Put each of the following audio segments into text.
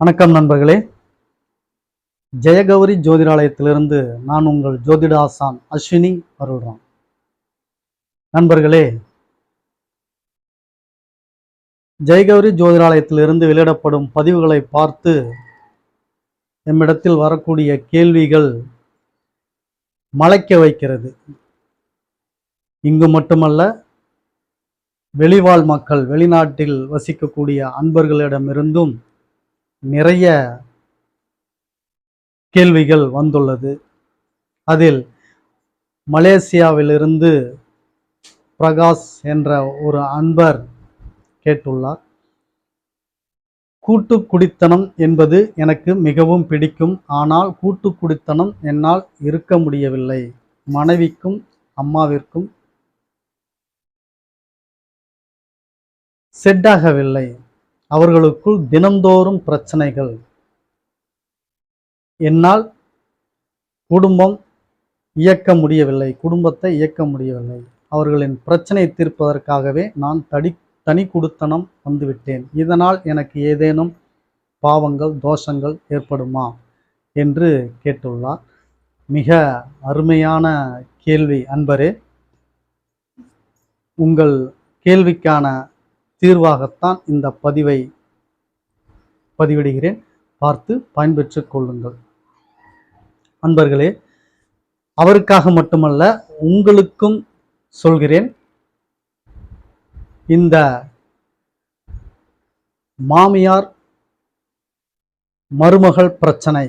வணக்கம் நண்பர்களே. ஜெயகௌரி ஜோதிடாலயத்திலிருந்து நான் உங்கள் ஜோதிட ஆசான் அஸ்வினி அருள்ராம் நண்பர்களே ஜெயகௌரி ஜோதிடாலயத்திலிருந்து வெளியிடப்படும் பதிவுகளை பார்த்து எம்மிடத்தில் வரக்கூடிய கேள்விகள் மலைக்க வைக்கிறது. இங்கு மட்டுமல்ல வெளிவாழ் மக்கள் வெளிநாட்டில் வசிக்கக்கூடிய அன்பர்களிடமிருந்தும் நிறைய கேள்விகள் வந்துள்ளது. அதில் மலேசியாவிலிருந்து பிரகாஷ் என்ற ஒரு அன்பர் கேட்டுள்ளார். கூட்டு குடித்தனம் என்பது எனக்கு மிகவும் பிடிக்கும். ஆனால் கூட்டு குடித்தனம் என்னால் இருக்க முடியவில்லை. மனைவிக்கும் அம்மாவிற்கும் செட்டாகவில்லை. அவர்களுக்குள் தினந்தோறும் பிரச்சனைகள். என்னால் குடும்பம் இயக்க முடியவில்லை குடும்பத்தை இயக்க முடியவில்லை. அவர்களின் பிரச்சனை தீர்ப்பதற்காகவே நான் தடி தனி குடுத்தனம் வந்துவிட்டேன். இதனால் எனக்கு ஏதேனும் பாவங்கள் தோஷங்கள் ஏற்படுமா? என்று கேட்டுள்ளார். மிக அருமையான கேள்வி அன்பரே. உங்கள் கேள்விக்கான தீர்வாகத்தான் இந்த பதிவை பதிவிடுகிறேன். பார்த்து பயன்பெற்றுக் கொள்ளுங்கள். அன்பர்களே அவருக்காக மட்டுமல்ல உங்களுக்கும் சொல்கிறேன். இந்த மாமியார் மருமகள் பிரச்சனை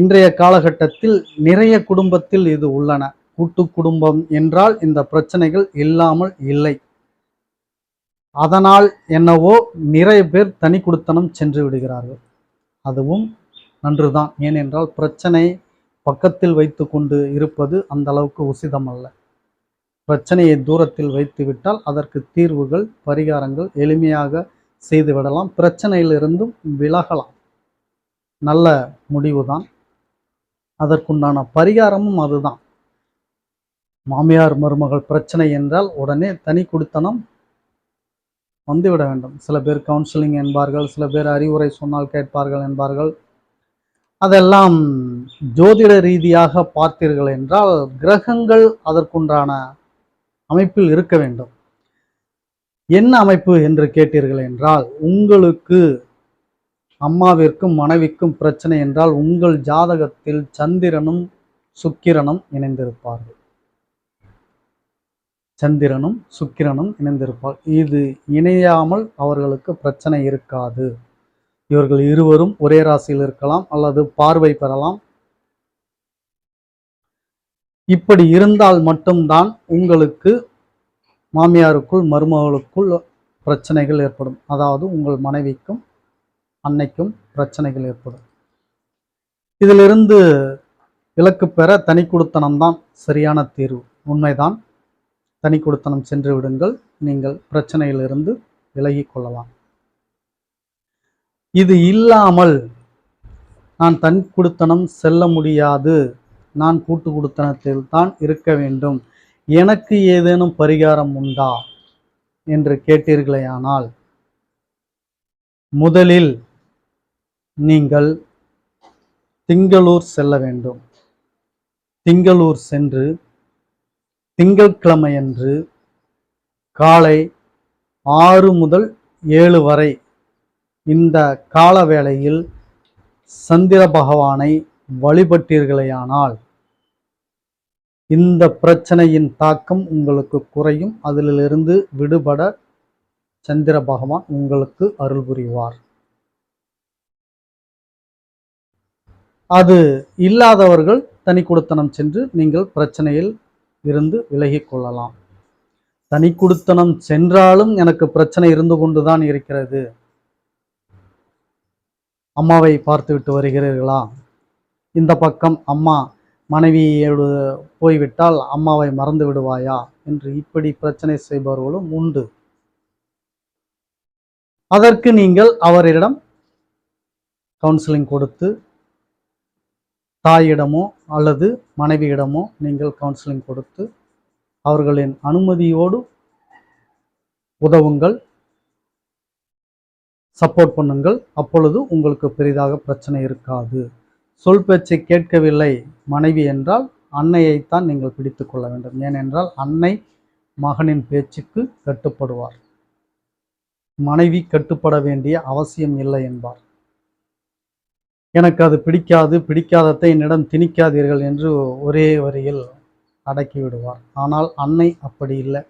இன்றைய காலகட்டத்தில் நிறைய குடும்பத்தில் இது உள்ளன. கூட்டு குடும்பம் என்றால் இந்த பிரச்சனைகள் இல்லாமல் இல்லை. அதனால் என்னவோ நிறைய பேர் தனி குடுத்தனம் சென்று விடுகிறார்கள். அதுவும் நன்றுதான். ஏனென்றால் பிரச்சனை பக்கத்தில் வைத்து கொண்டு இருப்பது அந்த அளவுக்கு உசிதம் அல்ல பிரச்சனையை தூரத்தில் வைத்து விட்டால் அதற்கு தீர்வுகள் பரிகாரங்கள் எளிமையாக செய்துவிடலாம் பிரச்சனையிலிருந்தும் விலகலாம். நல்ல முடிவுதான். அதற்குண்டான பரிகாரமும் அதுதான். மாமியார் மருமகள் பிரச்சனை என்றால் உடனே தனி குடித்தனம் வந்துவிட வேண்டும். சில பேர் கவுன்சிலிங் என்பார்கள் சில பேர் அறிவுரை சொன்னால் கேட்பார்கள் என்பார்கள். அதெல்லாம் ஜோதிட ரீதியாக பார்த்தீர்கள் என்றால் கிரகங்கள் அதற்குண்டான அமைப்பில் இருக்க வேண்டும். என்ன அமைப்பு என்று கேட்டீர்கள் என்றால் உங்களுக்கு அம்மாவிற்கும் மனைவிக்கும் பிரச்சனை என்றால் உங்கள் ஜாதகத்தில் சந்திரனும் சுக்கிரனும் இணைந்திருப்பார்கள். சந்திரனும் சுக்கிரனும் இணைந்திருப்பார். இது இணையாமல் அவர்களுக்கு பிரச்சனை இருக்காது. இவர்கள் இருவரும் ஒரே ராசியில் இருக்கலாம் அல்லது பார்வை பெறலாம். இப்படி இருந்தால் மட்டும்தான் உங்களுக்கு மாமியாருக்குள் மருமகளுக்குள் பிரச்சனைகள் ஏற்படும். அதாவது உங்கள் மனைவிக்கும் அன்னைக்கும் பிரச்சனைகள் ஏற்படும். இதிலிருந்து இலக்கு பெற தனி கொடுத்தனம்தான் சரியான தீர்வு. உண்மைதான். தனி கொடுத்தனம் சென்று விடுங்கள். நீங்கள் பிரச்சனையிலிருந்து விலகி கொள்ளலாம். இது இல்லாமல் நான் தன் குடுத்தனம் செல்ல முடியாது. நான் கூட்டு குடுத்தனத்தில் தான் இருக்க வேண்டும். எனக்கு ஏதேனும் பரிகாரம் உண்டா? என்று கேட்டீர்களேயானால் முதலில் நீங்கள் திங்களூர் செல்ல வேண்டும். திங்களூர் சென்று திங்கட்கிழமையன்று காலை ஆறு முதல் ஏழு வரை இந்த கால வேளையில் சந்திர பகவானை வழிபட்டீர்களேயானால் இந்த பிரச்சனையின் தாக்கம் உங்களுக்கு குறையும். அதிலிருந்து விடுபட சந்திர பகவான் உங்களுக்கு அருள் புரிவார். அது இல்லாதவர்கள் தனி கொடுத்தனம் சென்று நீங்கள் பிரச்சனையில் இருந்து விலகி கொள்ளலாம். தனி குடுத்தனம் சென்றாலும் எனக்கு பிரச்சனை இருந்து கொண்டுதான் இருக்கிறது. அம்மாவை பார்த்துவிட்டு வருகிறீர்களா? இந்த பக்கம் அம்மா மனைவியோடு போய்விட்டால் அம்மாவை மறந்து விடுவாயா? என்று இப்படி பிரச்சனை செய்பவர்களும் உண்டு. அதற்கு நீங்கள் அவரிடம் கவுன்சிலிங் கொடுத்து தாயிடமோ அல்லது மனைவியிடமோ நீங்கள் கவுன்சிலிங் கொடுத்து அவர்களின் அனுமதியோடு உதவுங்கள். சப்போர்ட் பண்ணுங்கள். அப்பொழுது உங்களுக்கு பெரிதாக பிரச்சனை இருக்காது. சொல் பேச்சை கேட்கவில்லை மனைவி என்றால் அன்னையைத்தான் நீங்கள் பிடித்து கொள்ள வேண்டும். ஏனென்றால் அன்னை மகனின் பேச்சுக்கு கட்டுப்படுவார். மனைவி கட்டுப்பட வேண்டிய அவசியம் இல்லை என்பார். எனக்கு அது பிடிக்காது பிடிக்காதத்தை என்னிடம் திணிக்காதீர்கள் என்று ஒரே வரியில் அடக்கி விடுவார். ஆனால் அன்னை அப்படி இல்லை.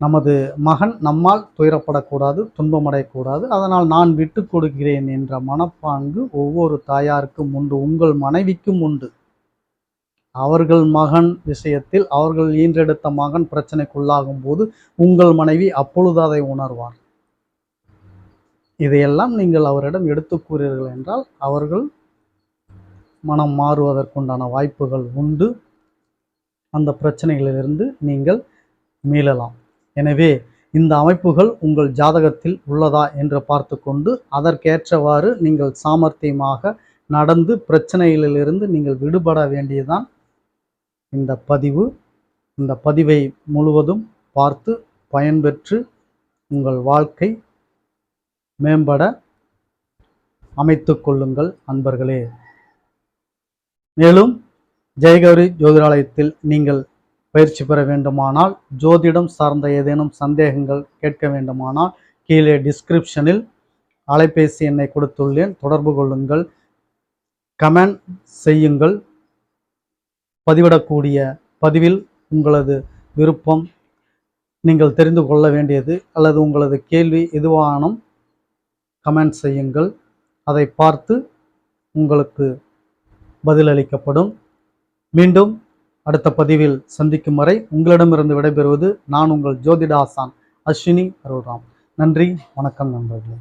நமது மகன் நம்மால் துயரப்படக்கூடாது துன்பமடையக்கூடாது. அதனால் நான் விட்டு கொடுக்கிறேன் என்ற மனப்பாங்கு ஒவ்வொரு தாயாருக்கும் உண்டு உங்கள் மனைவிக்கும் உண்டு. அவர்கள் மகன் விஷயத்தில் அவர்கள் ஈன்றெடுத்த மகன் பிரச்சனைக்குள்ளாகும் போது உங்கள் மனைவி அப்பொழுது அதை உணர்வார். இதையெல்லாம் நீங்கள் அவரிடம் எடுத்து கூறீர்கள் என்றால் அவர்கள் மனம் மாறுவதற்குண்டான வாய்ப்புகள் உண்டு. அந்த பிரச்சனைகளிலிருந்து நீங்கள் மீளலாம். எனவே இந்த அமைப்புகள் உங்கள் ஜாதகத்தில் உள்ளதா என்று பார்த்து கொண்டு அதற்கேற்றவாறு நீங்கள் சாமர்த்தியமாக நடந்து பிரச்சனைகளிலிருந்து நீங்கள் விடுபட வேண்டியதான் இந்த பதிவு. இந்த பதிவை முழுவதும் பார்த்து பயன்பெற்று உங்கள் வாழ்க்கை மேம்பட அமைத்து கொள்ளுங்கள் அன்பர்களே. மேலும் ஜெயகௌரி ஜோதிடாலயத்தில் நீங்கள் பயிற்சி பெற வேண்டுமானால் ஜோதிடம் சார்ந்த ஏதேனும் சந்தேகங்கள் கேட்க வேண்டுமானால் கீழே டிஸ்கிரிப்ஷனில் அலைபேசி எண்ணை கொடுத்துள்ளேன். தொடர்பு கொள்ளுங்கள். கமெண்ட் செய்யுங்கள். பதிவிடக்கூடிய பதிவில் உங்களது விருப்பம் நீங்கள் தெரிந்து கொள்ள வேண்டியது அல்லது உங்களது கேள்வி எதுவானும் கமெண்ட் செய்யுங்கள். அதை பார்த்து உங்களுக்கு பதிலளிக்கப்படும். மீண்டும் அடுத்த பதிவில் சந்திக்கும் வரை உங்களிடமிருந்து விடைபெறுவது நான் உங்கள் ஜோதிடாசான் அஸ்வினி அருள்ராம். நன்றி வணக்கம் நண்பர்களே.